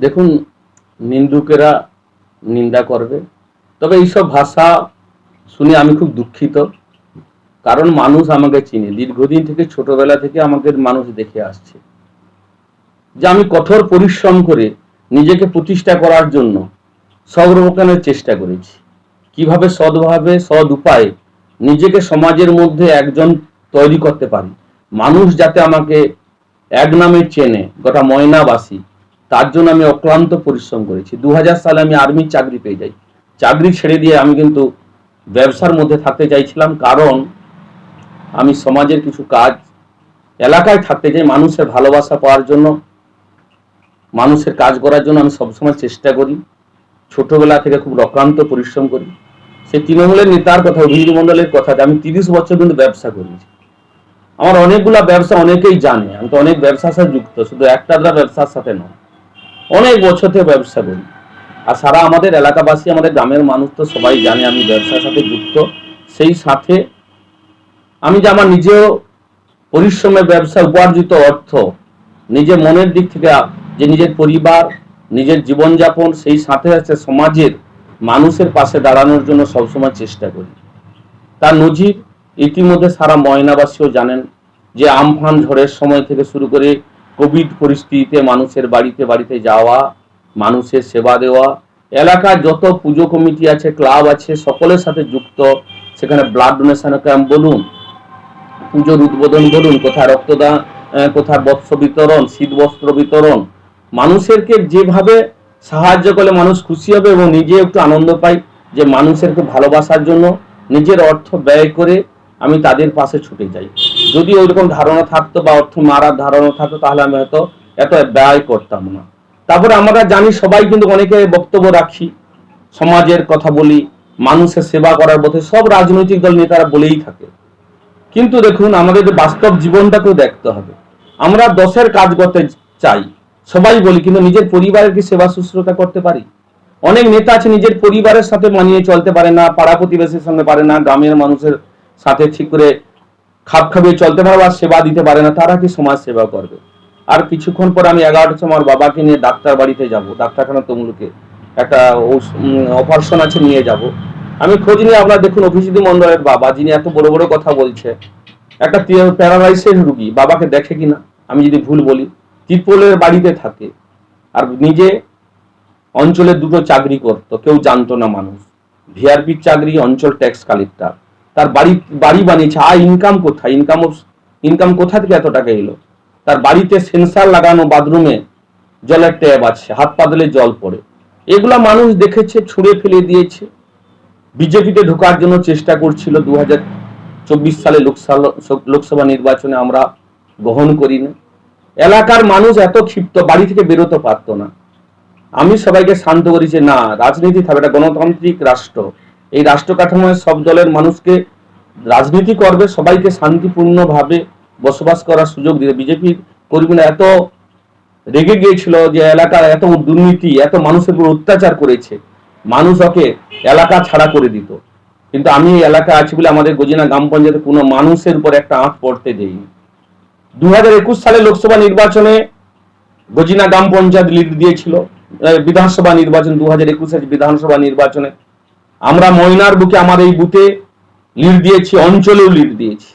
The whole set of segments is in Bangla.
দেখুন, নিন্দুকেরা নিন্দা করবে। তবে এইসব ভাষা শুনে আমি খুব দুঃখিত। কারণ মানুষ আমাকে চিনে। দীর্ঘদিন থেকে ছোটবেলা থেকে আমাকে মানুষ দেখে আসছে। যে আমি কঠোর পরিশ্রম করে নিজেকে প্রতিষ্ঠা করার জন্য সব রকমের চেষ্টা করেছি। কীভাবে সৎভাবে, সৎ উপায়ে নিজেকে সমাজের মধ্যে একজন তৈরি করতে পারি। মানুষ যাতে আমাকে এক নামে চেনে, গোটা ময়নাবাসী তার জন্য আমি অক্লান্ত পরিশ্রম করেছি। দু হাজার সালে আমি আর্মির চাকরি পেয়ে যাই। চাকরি ছেড়ে দিয়ে আমি কিন্তু ব্যবসার মধ্যে থাকতে চাইছিলাম কারণ আমি সমাজের কিছু কাজ এলাকায় থাকতে চাই, মানুষের ভালোবাসা পাওয়ার জন্য, মানুষের কাজ করার জন্য আমি সবসময় চেষ্টা করি। ছোটবেলা থেকে খুব অক্লান্ত পরিশ্রম করি। সেই তৃণমূলের নেতার কথা, অভিজিৎ মন্ডলের কথা আমি তিরিশ বছর কিন্তু ব্যবসা করেছি। আমার অনেকগুলা ব্যবসা অনেকেই জানে। আমি তো অনেক ব্যবসার সাথে যুক্ত, শুধু একটা আধটা ব্যবসার সাথে নয়। অনেক বছর থেকে ব্যবসা করি। আর সারা আমাদের এলাকাবাসী, আমাদের গ্রামের মানুষ তো সবাই জানে আমি ব্যবসার সাথে যুক্ত। সেই সাথে আমি যে আমার নিজেও পরিশ্রমের ব্যবসা, উপার্জিত অর্থ, নিজের মনের দিক থেকে, যে নিজের পরিবার, নিজের জীবনযাপন, সেই সাথে সাথে সমাজের, মানুষের পাশে দাঁড়ানোর জন্য সবসময় চেষ্টা করি। তার নজির ইতিমধ্যে সারা ময়নাবাসীও জানেন যে আমফান ঝড়ের সময় থেকে শুরু করে কোভিড পরিস্থিতিতে মানুষের বাড়িতে বাড়িতে যাওয়া, মানুষের সেবা দেওয়া, এলাকার যত পুজো কমিটি আছে, ক্লাব আছে, সকলের সাথে যুক্ত, সেখানে ব্লাড ডোনেশন ক্যাম্প বলুন, পুজোর উদ্বোধন বলুন, কোথায় রক্তদান কোথায় বস্ত্র বিতরণ, শীত বস্ত্র বিতরণ, মানুষেরকে যেভাবে সাহায্য করলে মানুষ খুশি হবে এবং নিজে একটু আনন্দ পাই যে মানুষেরকে ভালোবাসার জন্য নিজের অর্থ ব্যয় করে আমি তাদের পাশে ছুটে যাই। যদি ওইরকম ধারণা থাকতো বা অর্থ মারার ধারণা থাকতো, তাহলে আমি হয়তো এত ব্যয় করতাম না। তারপরে আমরা জানি সবাই কিন্তু অনেকে বক্তব্য রাখি, সমাজের কথা বলি, মানুষের সেবা করার পথে সব রাজনৈতিক দল নেতারা বলেই থাকে। কিন্তু দেখুন, আমাদের বাস্তব জীবনটাকেও দেখতে হবে। আমরা দশের কাজ করতে চাই, সবাই বলি, কিন্তু নিজের পরিবারের কি সেবা শুশ্রূষা করতে পারি? অনেক নেতা আছে, নিজের পরিবারের সাথে মানিয়ে চলতে পারে না, পাড়া প্রতিবেশীর সঙ্গে পারে না, গ্রামের মানুষের সাথে ঠিক করে খাপ খাপিয়ে চলতে পারে বা সেবা দিতে পারে না, তারা কি সমাজ সেবা করবে? আর কিছুক্ষণ পর আমি এগারোটার সময় আমার বাবাকে নিয়ে ডাক্তার বাড়িতে যাব, ডাক্তারখানা তমলুকে। একটা অপারেশন আছে, নিয়ে যাব। আমি খোঁজ নিয়ে আপনার দেখুন, অভিজিৎ মন্ডলের বাবা, যিনি এত বড় বড় কথা বলছে, একটা প্যারালাইসিস রুগী, বাবাকে দেখে কিনা আমি যদি ভুল বলি, তিরপলের বাড়িতে থাকে, আর নিজে অঞ্চলে দুটো চাকরি করত, কেউ জানতো না মানুষ। ভিআরপির চাকরি, অঞ্চল ট্যাক্স কালেক্টর তার বাড়ি বাড়ি বানিয়েছে। আয় ইনকাম কোথায়? ইনকাম ইনকাম কোথা থেকে এত টাকা এলো? তার বাড়িতে সেন্সার লাগানো বাথরুমে জলের ট্যাপ আছে, হাত পা দিলে জল পড়ে। এগুলা মানুষ দেখেছে, ছুঁড়ে ফেলে দিয়েছে। বিজেপিতে ঢোকার জন্য চেষ্টা করছিল দু চব্বিশ সালে লোকসভা লোকসভা নির্বাচনে আমরা গ্রহণ করি না এলাকার মানুষ এত ক্ষিপ্ত, বাড়ি থেকে বেরোতে পারতো না। আমি সবাইকে শান্ত করি যে, না, রাজনীতি থাকবে এটা গণতান্ত্রিক রাষ্ট্র। এই রাষ্ট্র কাঠামোয় সব দলের মানুষকে রাজনীতি করবে, সবাইকে শান্তিপূর্ণভাবে বসবাস করার সুযোগ দিতে বিজেপির কর্মীরা এত রেগে গিয়েছিল যে এলাকার এত দুর্নীতি, এত মানুষের উপর অত্যাচার করেছে, মানুষ ওকে এলাকা ছাড়া করে দিত। কিন্তু আমি এই এলাকায় আছি বলে আমাদের গজিনা গ্রাম পঞ্চায়েতে কোনো মানুষের উপর একটা আঁচ পড়তে দেইনি। দু হাজার একুশ সালে লোকসভা নির্বাচনে গজিনা গ্রাম পঞ্চায়েত লিড দিয়েছিল বিধানসভা নির্বাচন দু হাজার একুশে বিধানসভা নির্বাচনে আমরা ময়নার বুকে আমার এই বুথে লিড দিয়েছি, অঞ্চলেও লিড দিয়েছি।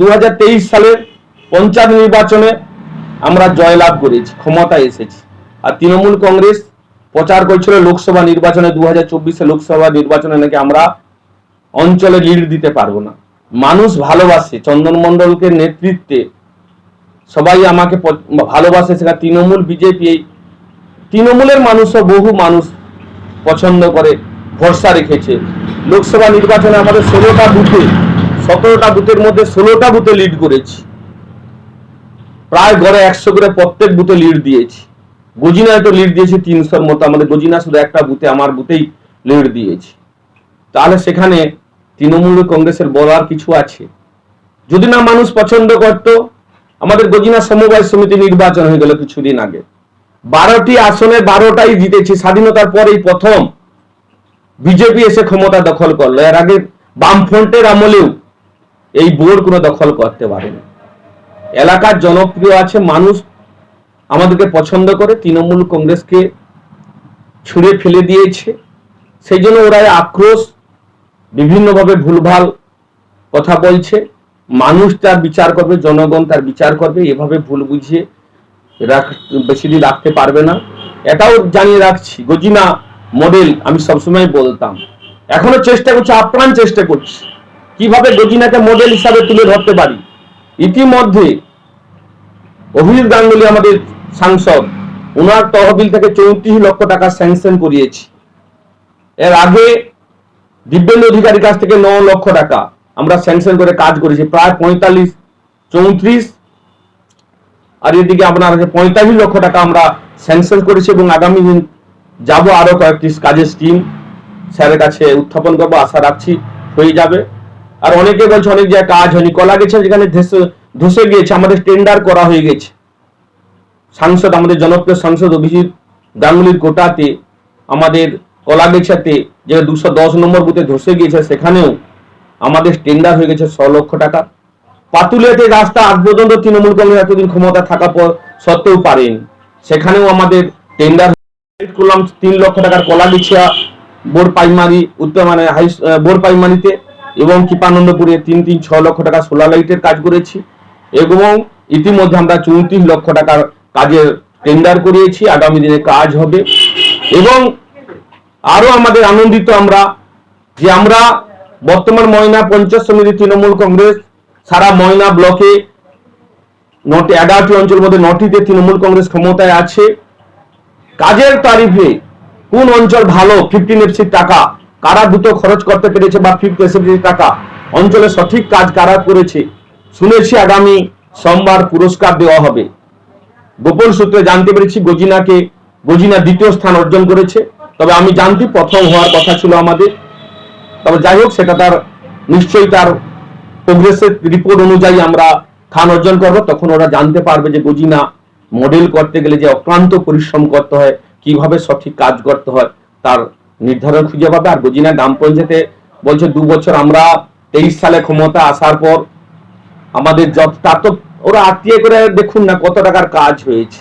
দু হাজার তেইশ সালের পঞ্চায়েত নির্বাচনে আমরা জয়লাভ করেছি, ক্ষমতায় এসেছি। আর তৃণমূল কংগ্রেস প্রচার করছিল লোকসভা নির্বাচনে দু হাজার চব্বিশে লোকসভা নির্বাচনে নাকি আমরা অঞ্চলে লিড দিতে পারব না। মানুষ ভালোবাসে, চন্দন মণ্ডলকে নেতৃত্বে সবাই আমাকে ভালোবাসে, সেটা তৃণমূল বিজেপি এই তৃণমূলের মানুষও বহু মানুষ পছন্দ করে। ভরসা রেখেছে। লোকসভা নির্বাচনে আমাদের ষোলোটা বুথে, সতেরোটা বুথের মধ্যে ষোলোটা বুথে লিড করেছি। প্রায় গড়ে একশো করে প্রত্যেক বুথে লিড দিয়েছি। গজিনায় তো লিড দিয়েছি তিনশোর মতো, আমাদের গজিনা শুধু একটা বুথে, আমার বুথেই লিড দিয়েছি। তাহলে সেখানে তৃণমূল কংগ্রেসের বলার কিছু আছে? যদি না মানুষ পছন্দ করত, আমাদের গজিনা সমবায় সমিতি নির্বাচন হয়ে গেল কিছুদিন আগে। বারোটি আসনে বারোটাই জিতেছি, স্বাধীনতার পরেই প্রথম। বিজেপি এসে ক্ষমতা দখল করল। এর আগে বামফ্রন্টের আমলেও এই বোর্ড কোনো দখল করতে পারেনি। এলাকার জনপ্রিয় আছে মানুষ আমাদেরকে পছন্দ করে, তৃণমূল কংগ্রেসকে ছুঁড়ে ফেলে দিয়েছে। সেই জন্য ওরা আক্রোশ, বিভিন্নভাবে ভুলভাল কথা বলছে। মানুষ তার বিচার করবে, জনগণ তার বিচার করবে, এভাবে ভুল বুঝিয়ে রাখ বেশি দিন রাখতে পারবে না। এটাও জানিয়ে রাখছি, গজিনা মডেল আমি সবসময় বলতাম। এখনও চেষ্টা করছি, আপ্রাণ চেষ্টা করছি। কীভাবে গজিনাকে মডেল হিসাবে তুলে ধরতে পারি? ইতিমধ্যে অভিজিৎ গাঙ্গুলি আমাদের সাংসদ ওনার তহবিল থেকে চৌত্রিশ লক্ষ টাকা স্যাংশন করিয়েছি। এর আগে দিব্যেন্দু অধিকারীর কাছ থেকে ন লক্ষ টাকা আমরা স্যাংশন করে কাজ করেছি, প্রায় পঁয়তাল্লিশ, চৌত্রিশ, আর এদিকে আপনার পঁয়তাল্লিশ লক্ষ টাকা আমরা স্যাংশন করেছি এবং আগামী দিন যাব আরও কয়েকটি কাজের স্কিম স্যারের কাছে উত্থাপন করব, আশা রাখছি হয়ে যাবে। আর অনেকে বলছে, অনেক জায়গায় কাজ হয়নি। কলা গেছে যেখানে ধসে গিয়েছে, আমাদের টেন্ডার করা হয়ে গেছে। সাংসদ, আমাদের জনপ্রিয় সাংসদ অভিজিৎ গাঙ্গুলির কোটাতে, আমাদের কলাগেছাতে যে দুশো দশ নম্বর বুথে ধসে গিয়েছে, সেখানেও আমাদের টেন্ডার হয়ে গেছে ছ লক্ষ টাকা। পাতুলিয়াতে রাস্তা আজ পর্যন্ত তৃণমূল কংগ্রেস এতদিন ক্ষমতা থাকা পর সত্ত্বেও পারেনি। সেখানেও আমাদের টেন্ডার করলাম তিন লক্ষ টাকার কলাগিছিয়া বোর প্রাইমারি উত্তর মানে হাই বোর প্রাইমারিতে এবং কৃপানন্দপুরে তিন তিন, ছ লক্ষ টাকা সোলার লাইটের কাজ করেছি এবং ইতিমধ্যে আমরা চৌত্রিশ লক্ষ টাকার কাজের টেন্ডার করিয়েছি, আগামী দিনে কাজ হবে এবং আরও আমাদের আনন্দিত আমরা যে আমরা বর্তমান ময়না পঞ্চায়েত সমিতি তৃণমূল কংগ্রেস সারা ময়না ব্লকে নটি, এগারোটি অঞ্চলের মধ্যে নটিতে তৃণমূল কংগ্রেস ক্ষমতায় আছে। কাজের তারিফে কোন অঞ্চল ভালো? ফিফটিন এফসি টাকা। কারা দ্রুত খরচ করতে পেরেছে বা ফিফটি এফসি টাকা? অঞ্চলে সঠিক কাজ কারা করেছে? শুনেছি আগামী সোমবার পুরস্কার দেওয়া হবে। গোপন সূত্রে জানতে পেরেছি গজিনাকে, গজিনা দ্বিতীয় স্থান অর্জন করেছে। তবে আমি জানতি প্রথম হওয়ার কথা ছিল আমাদের। তবে যাই হোক, সেটা তার, নিশ্চয়ই তার প্রোগ্রেসের রিপোর্ট অনুযায়ী আমরা স্থান অর্জন করব। তখন ওরা জানতে পারবে যে গজিনা মডেল করতে গেলে যে অক্লান্ত পরিশ্রম করতে হয়, কীভাবে সঠিক কাজ করতে হয়, তার নির্ধারণ খুঁজে পাবে। আর গজিনা গ্রাম পঞ্চায়েতে বলছে, দু বছর আমরা তেইশ সালে ক্ষমতা আসার পর আমাদের জব তার তো ওরা আত্মীয় করে দেখুন না কত টাকার কাজ হয়েছে।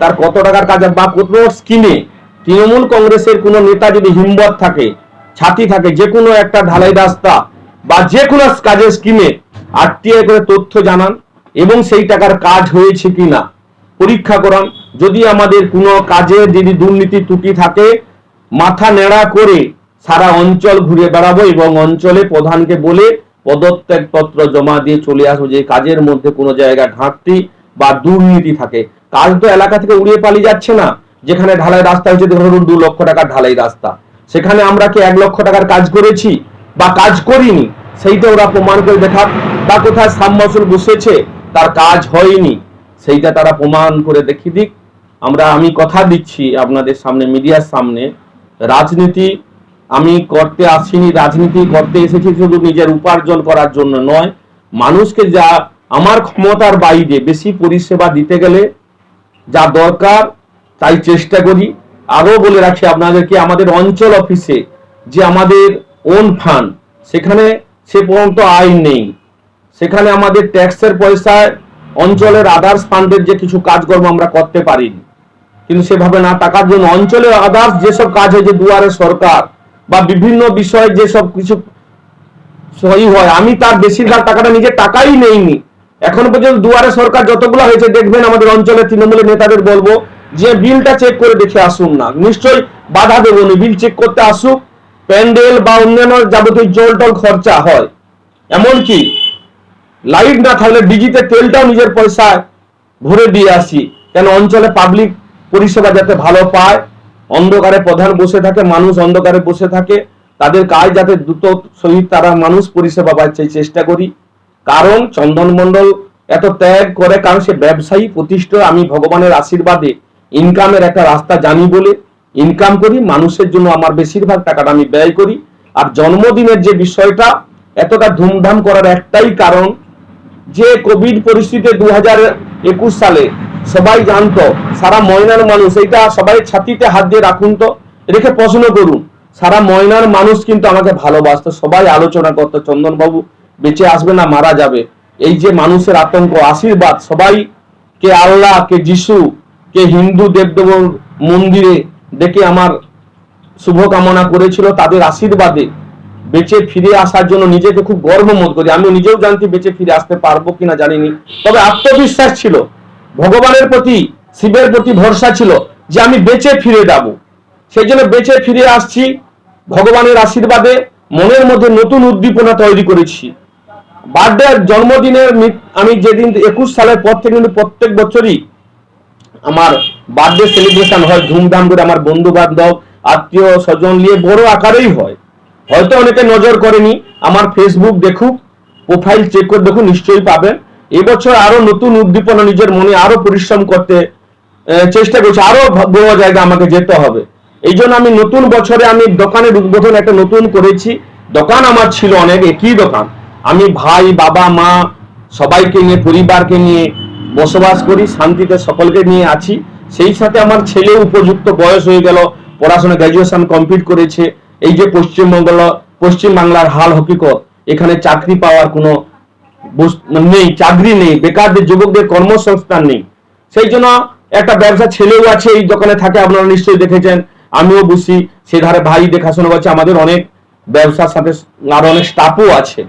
তার কত টাকার কাজ বা কত স্কিমে তৃণমূল কংগ্রেসের কোনো নেতা যদি হিম্মত থাকে, ছাতি থাকে, যে কোনো একটা ঢালাই রাস্তা বা যে কোনো কাজের স্কিমে আত্মীয় করে তথ্য জানান এবং সেই টাকার কাজ হয়েছে কিনা। পরীক্ষা করান। যদি আমাদের কোনো কাজে যদি দুর্নীতি ত্রুটি থাকে, মাথা নেড়া করে সারা অঞ্চল ঘুরে বেড়াবো এবং অঞ্চলে প্রধানকে বলে পদত্যাগপত্র জমা দিয়ে চলে আসব যে কাজের মধ্যে কোনো জায়গায় ঘাটতি বা দুর্নীতি থাকে। কাজ তো এলাকা থেকে উড়িয়ে পালিয়ে যাচ্ছে না। যেখানে ঢালাই রাস্তা হচ্ছে ধরুন দু লক্ষ টাকার ঢালাই রাস্তা। সেখানে আমরা কি এক লক্ষ টাকার কাজ করেছি বা কাজ করিনি? সেইটা ওরা প্রমাণ করে দেখাক। বা কোথায় সাবমাসুল বসেছে, তার কাজ হয়নি। সেইটা তারা প্রমাণ করে দেখিয়ে দিক। আমরা আমি কথা দিচ্ছি আপনাদের সামনে, মিডিয়ার সামনে। রাজনীতি আমি করতে আসিনি, রাজনীতি করতে এসেছি শুধু নিজের উপার্জন করার জন্য নয়। মানুষকে যা, আমার ক্ষমতার বাইরে বেশি পরিষেবা দিতে গেলে যা দরকার, তাই চেষ্টা করি। আরও বলে রাখি আপনাদেরকে, আমাদের অঞ্চল অফিসে যে আমাদের ওন ফান্ড সেখানে সে পর্যন্ত আয় নেই। সেখানে আমাদের ট্যাক্সের পয়সায় অঞ্চলের আদার্স ফান্ডের যে কিছু কাজকর্ম আমরা করতে পারিনি। কিন্তু সেভাবে না টাকার জন্য অঞ্চলের আদার্স যেসব কাজ হয়েছে দুয়ারে সরকার বা বিভিন্ন বিষয়ে যেসব কিছু সহি হয়, আমি তার বেশিরভাগ টাকাটা নিজের টাকাই নেইনি। এখন পর্যন্ত দুয়ারে সরকার যতগুলো হয়েছে, দেখবেন আমাদের অঞ্চলের তৃণমূলের নেতাদের বলব, যে বিলটা চেক করে দেখে আসুন না। নিশ্চয়ই বাধা দেবো বিল চেক করতে আসুক, প্যান্ডেল বা অন্যান্য যাবতীয় জল টল খরচা হয়। এমনকি লাইট না থাকলে ডিজিতে তেলটাও নিজের পয়সায় ভরে দিয়ে আসি। কেন? অঞ্চলে পাবলিক পরিষেবা যাতে ভালো পায়, অন্ধকারে প্রধান বসে থাকে, মানুষ অন্ধকারে বসে থাকে, তাদের কাজ যাতে দ্রুত সহিত তারা মানুষ পরিষেবা পাচ্ছে এই চেষ্টা করি। কারণ চন্দন মণ্ডল এত ত্যাগ করে, কারণ সে ব্যবসায়ী প্রতিষ্ঠা, আমি ভগবানের আশীর্বাদে ইনকামের একটা রাস্তা জানি বলে ইনকাম করি, মানুষের জন্য আমার বেশিরভাগ টাকাটা আমি ব্যয় করি। আর জন্মদিনের যে বিষয়টা, এতটা ধুমধাম করার একটাই কারণ যে কোভিড পরিস্থিতিতে দু হাজার একুশ সালে সবাই জানতো, সারা ময়নার মানুষ, এইটা সবাই ছাতিতে হাত দিয়ে রাখুন তো রেখে প্রশ্ন করুন, সারা ময়নার মানুষ কিন্তু আমাকে ভালোবাসতো, সবাই আলোচনা করতো চন্দন বাবু বেঁচে আসবে না, মারা যাবে। এই যে মানুষের আতঙ্ক, আশীর্বাদ সবাই কে আল্লাহ, কে যিশু, কে হিন্দু দেবদেব মন্দিরে ডেকে আমার শুভকামনা করেছিল, তাদের আশীর্বাদে বেঁচে ফিরে আসার জন্য নিজেকে খুব গর্ব বোধ করি। আমি নিজেও জানতে বেঁচে ফিরে আসতে পারব কিনা জানিনি। তবে আত্মবিশ্বাস ছিল। ভগবানের প্রতি, শিবের প্রতি ভরসা ছিল যে আমি বেঁচে ফিরে যাব। সেই জন্য বেঁচে ফিরে আসছি, ভগবানের আশীর্বাদে মনের মধ্যে নতুন উদ্দীপনা তৈরি করেছি। বার্থডে জন্মদিনের আমি যেদিন একুশ সালের পর থেকে কিন্তু প্রত্যেক বছরই আমার বার্থডে সেলিব্রেশন হয়। ধুমধাম করে আমার বন্ধু বান্ধব আত্মীয় স্বজন নিয়ে বড় আকারেই হয়। হয়তো অনেকে নজর করেনি, আমার ফেসবুক দেখুক প্রোফাইল চেক করে দেখুন নিশ্চয়ই পাবেন। এবছর আরও নতুন উদ্দীপনা নিজের মনে আরও পরিশ্রম করতে চেষ্টা করছি। আরও বড় জায়গা আমাকে যেতে হবে। এই জন্য আমি নতুন বছরে আমি দোকানের উদ্বোধন একটা নতুন করেছি। দোকান আমার ছিল অনেক একই দোকান। আমি ভাই, বাবা, মা, সবাইকে নিয়ে, পরিবারকে নিয়ে বসবাস করি, শান্তিতে সকলকে নিয়ে আছি। সেই সাথে আমার ছেলে উপযুক্ত বয়স হয়ে গেল, পড়াশোনা গ্র্যাজুয়েশন কমপ্লিট করেছে। এই যে পশ্চিমবঙ্গ পশ্চিম বাংলার হাল হকিকত, এখানে চাকরি পাওয়ার কোনো নেই, চাকরি নেই, বেকারদের, যুবকদের কর্মসংস্থান নেই। সেই জন্য একটা ব্যবসা ছেলেও আছে, এই দোকানে থাকে, আপনারা নিশ্চয়ই দেখেছেন, আমিও বুঝি সে ধারে ভাই দেখাশোনা করছে, আমাদের অনেক ব্যবসার সাথে আরও অনেক স্টাফও আছে।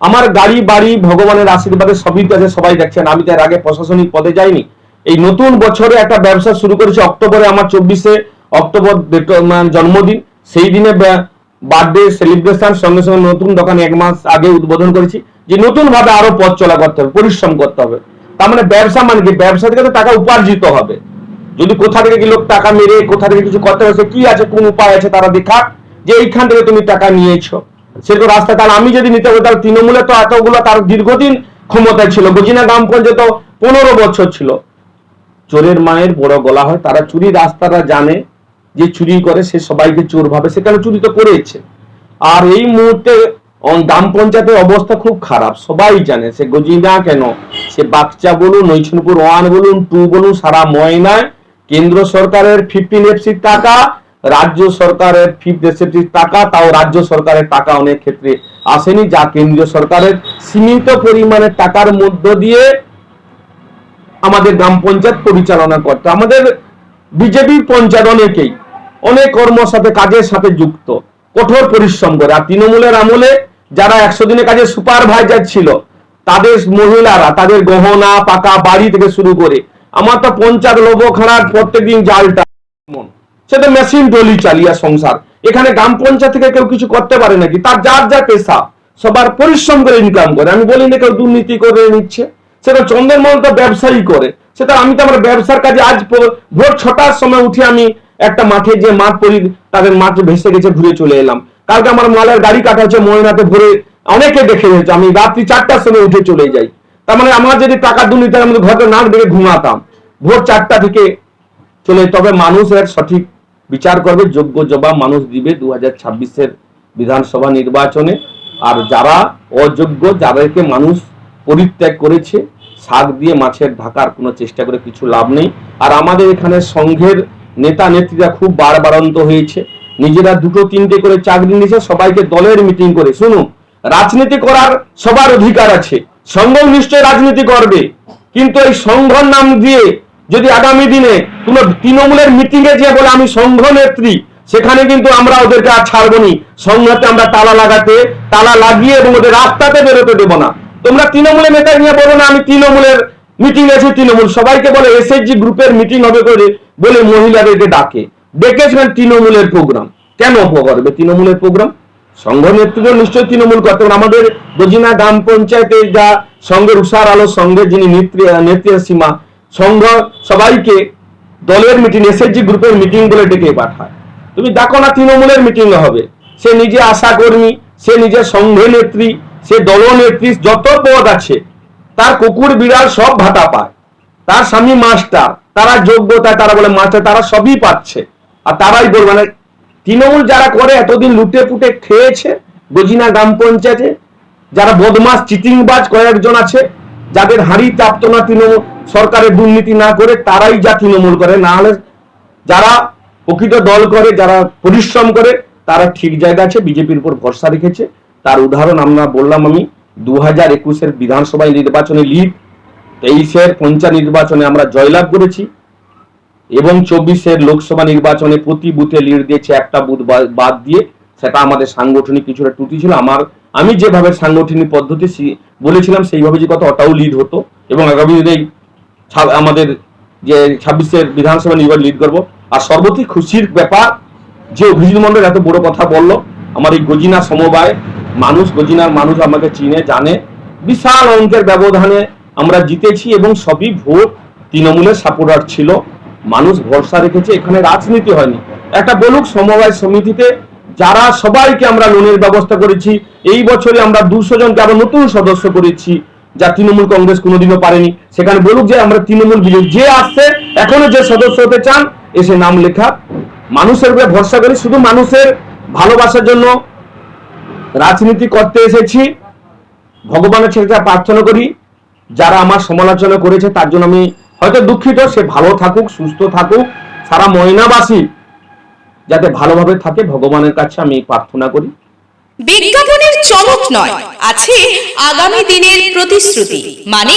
আমার গাড়ি, বাড়ি, ভগবানের আশীর্বাদে সবই আছে সবাই দেখছেন, আমি তার আগে প্রশাসনিক পদে যাইনি। এই নতুন বছরে একটা ব্যবসা শুরু করেছি অক্টোবরে, আমার চব্বিশে অক্টোবর মানে জন্মদিন। সেই দিনে বার্থডে সেলিব্রেশন সঙ্গে সঙ্গে নতুন দোকান এক মাস আগে উদ্বোধন করেছি, যে নতুন ভাবে আরও পথ চলা করতে হবে, পরিশ্রম করতে হবে। তার মানে ব্যবসা মানে কি? ব্যবসা থেকে টাকা উপার্জিত হবে। যদি কোথা থেকে কি লোক টাকা মেরে, কোথা থেকে কিছু করতে হবে কি আছে, কোন উপায় আছে তারা দেখাক, যে এইখান থেকে তুমি টাকা নিয়েছো। সেরকম রাস্তা, তাহলে আমি যদি নিতে পারি, তাহলে তৃণমূলে তো এতগুলো তার দীর্ঘদিন ক্ষমতায় ছিল। গজিনা গ্রাম পঞ্চায়েত পনেরো বছর ছিল। চোরের মায়ের বড় গলা হয়, তারা চুরি রাস্তাটা জানে যে চুরি করে সে সবাইকে চোর ভাবে, সেখানে চুরি তো করেছে। আর এই মুহূর্তে গ্রাম পঞ্চায়েতের অবস্থা খুব খারাপ। সবাই জানে, সে গজিনা কেন? সে বাচ্চা বলুন, নৈছনপুর ওয়ান বলুন, টু বলুন, সারা ময়নায় কেন্দ্র সরকারের ফিফটিন এফসির টাকা, রাজ্য সরকারের ফিফথ এফসির টাকা, তাও রাজ্য সরকারের টাকা অনেক ক্ষেত্রে আসেনি, যা কেন্দ্রীয় সরকারের সীমিত পরিমাণের টাকার মধ্য দিয়ে আমাদের গ্রাম পঞ্চায়েত পরিচালনা করতে। আমাদের বিজেপি পঞ্চায়েত অনেকেই। অনেক কর্মর সাথে, কাজের সাথে যুক্ত। কঠোর পরিশ্রম করে। আর তৃণমূলের আমলে যারা একশো দিনের কাজে সুপারভাইজার ছিল, তাদের মহিলারা, তাদের গহনা, পাকা বাড়ি থেকে শুরু করে, আমার তো পঞ্চায়েত লোভ খাড়ার প্রত্যেকদিন জালটা। সে তো মেশিন টলি চালিয়া সংসার। এখানে গ্রাম পঞ্চায়েত থেকে কেউ কিছু করতে পারে নাকি? তার যার যা পেশা। সবার পরিশ্রম করে ইনকাম করে। আমি বলি না কেউ দুর্নীতি করে নিচ্ছে। সেটা চন্দ্রমোহন তো ব্যবসায়ী করে। সেটা আমি তো আমার ব্যবসার কাজে আজ ভোর ছটার সময় উঠে আমি একটা মাঠে যে মাঠ পরি, তাদের মাঠ ভেসে গেছে, ঘুরে চলে এলাম। কালকে আমার মালের গাড়ি কাটা হচ্ছে ময়নাতে ভরে অনেকে দেখে গেছে আমি রাত্রি চারটার সময় উঠে চলে যাই। তার মানে আমার যদি টাকা দুর্নীতি আমি ঘরে নাক ডেকে ঘুমাতাম, ভোর চারটা থেকে চলে তবে মানুষের সঠিক বিচার করবে, যোগ্য জবাব মানুষ দিবে দু হাজার ছাব্বিশের বিধানসভা নির্বাচনে। আর যারা অযোগ্য, যাদেরকে মানুষ পরিত্যাগ করেছে, শাক দিয়ে মাছের ঢাকার কোনো চেষ্টা করে কিছু লাভ নেই। আর আমাদের এখানে সংঘের নেতা নেত্রীরা খুব বাড়বাড়ন্ত হয়েছে। নিজেরা দুটো তিনটে করে চাকরি নিয়েছে, সবাইকে দলের মিটিং করে। শুনুন, রাজনীতি করার সবার অধিকার আছে সংঘ নিশ্চয় রাজনীতি করবে। কিন্তু এই সংঘর নাম দিয়ে যদি আগামী দিনে কোনো তৃণমূলের মিটিং এ যে বলে, আমি সংঘ নেত্রী সেখানে কিন্তু আমরা ওদেরকে আর ছাড়বো নি। সংঘতে আমরা তালা লাগাতে, তালা লাগিয়ে এবং ওদের রাস্তাতে বেরোতে দেবো না। তোমরা তৃণমূলের নেতা নিয়ে বলো না, আমি তৃণমূলের মিটিং আছে তৃণমূল। সবাইকে বলে এসএসজি গ্রুপের মিটিং হবে করে বলে মহিলাদেরকে ডাকে। ডেকেছিলেন তৃণমূলের প্রোগ্রাম কেন করবে তৃণমূলের প্রোগ্রাম সংঘ নেতৃত্ব নিশ্চয়ই তৃণমূল করতে আমাদের দজিনা গ্রাম পঞ্চায়েতে যা সংঘের উষার আলো, সংঘের যিনি নেত্রী নেত্রী সীমা, সংঘ সবাইকে দলের মিটিং এসএসজি গ্রুপের মিটিং বলে ডেকে পাঠায়। তুমি দেখো না তৃণমূলের মিটিং হবে। সে নিজে আশা কর্মী সে নিজে সংঘ নেত্রী, সে দল নেত্রী যত পদ আছে তার কুকুর, বিড়াল সব ভাতা পায়। তার স্বামী মাস্টার, তারা যোগ্যতা তারা বলে মাস্টার, তারা সবই পাচ্ছে। আর তারাই বলবে মানে তৃণমূল যারা করে এতদিন লুটে পুটে খেয়েছে, গজিনা গ্রাম পঞ্চায়েতে, যারা বদমাস চিটিংবাজ কয়েকজন আছে, যাদের হাঁড়ি চাপতো না তৃণমূল, সরকারের দুর্নীতি না করে তারাই যা তৃণমূল করে। না হলে যারা প্রকৃত দল করে, যারা পরিশ্রম করে, তারা ঠিক জায়গা আছে, বিজেপির উপর ভরসা রেখেছে। তার উদাহরণ আমরা বললাম আমি দু হাজার একুশের বিধানসভায় নির্বাচনে লিড, তেইশের পঞ্চায়েত নির্বাচনে আমরা জয়লাভ করেছি এবং চব্বিশের লোকসভা নির্বাচনে প্রতি বুথে লিড দিয়েছে একটা বুথ বাদ দিয়ে। সেটা আমাদের সাংগঠনিক কিছুটা ত্রুটি ছিল। আমার, আমি যেভাবে সাংগঠনিক পদ্ধতি বলেছিলাম, সেইভাবে যে কথা ওটাও লিড হতো এবং আগামী দিনে আমাদের যে ছাব্বিশের বিধানসভা নির্বাচন লিড করব। আর সর্বত্র খুশির ব্যাপার, যে অভিজিৎ মন্ডল এত বড় কথা বলল, আমার এই গজিনা সমবায় মানুষ, গজিনার মানুষ আমাকে চিনে, জানে। বিশাল অঙ্কের ব্যবধানে আমরা জিতেছি এবং সবই ভোট তৃণমূলের সাপোর্টার ছিল। মানুষ ভরসা রেখেছে, এখানে রাজনীতি হয়নি। একটা বলুক সমবায় সমিতিতে, যারা সবাইকে আমরা লোনের ব্যবস্থা করেছি, এই বছরে আমরা দুশো জনকে আরও নতুন সদস্য করেছি, যা তৃণমূল কংগ্রেস কোনোদিনও পারেনি। সেখানে বলুক যে আমরা তৃণমূল বিজেপি যে আসছে, এখনও যে সদস্য হতে চান, এসে নাম লেখা। মানুষের উপরে ভরসা করি, শুধু মানুষের ভালোবাসার জন্য রাজনীতি করতে এসেছি, ভগবানের ছেলেটা প্রার্থনা করি, যারা আমার সমালোচনা করেছে তার জন্য আমি হয়তো দুঃখিত, সে ভালো থাকুক, সুস্থ থাকুক, সারা ময়নাবাসী যাতে ভালোভাবে থাকে, ভগবানের কাছে আমি প্রার্থনা করি। বিজ্ঞাপনের চমক নয়, আছে আগামী দিনের প্রতিশ্রুতি মানে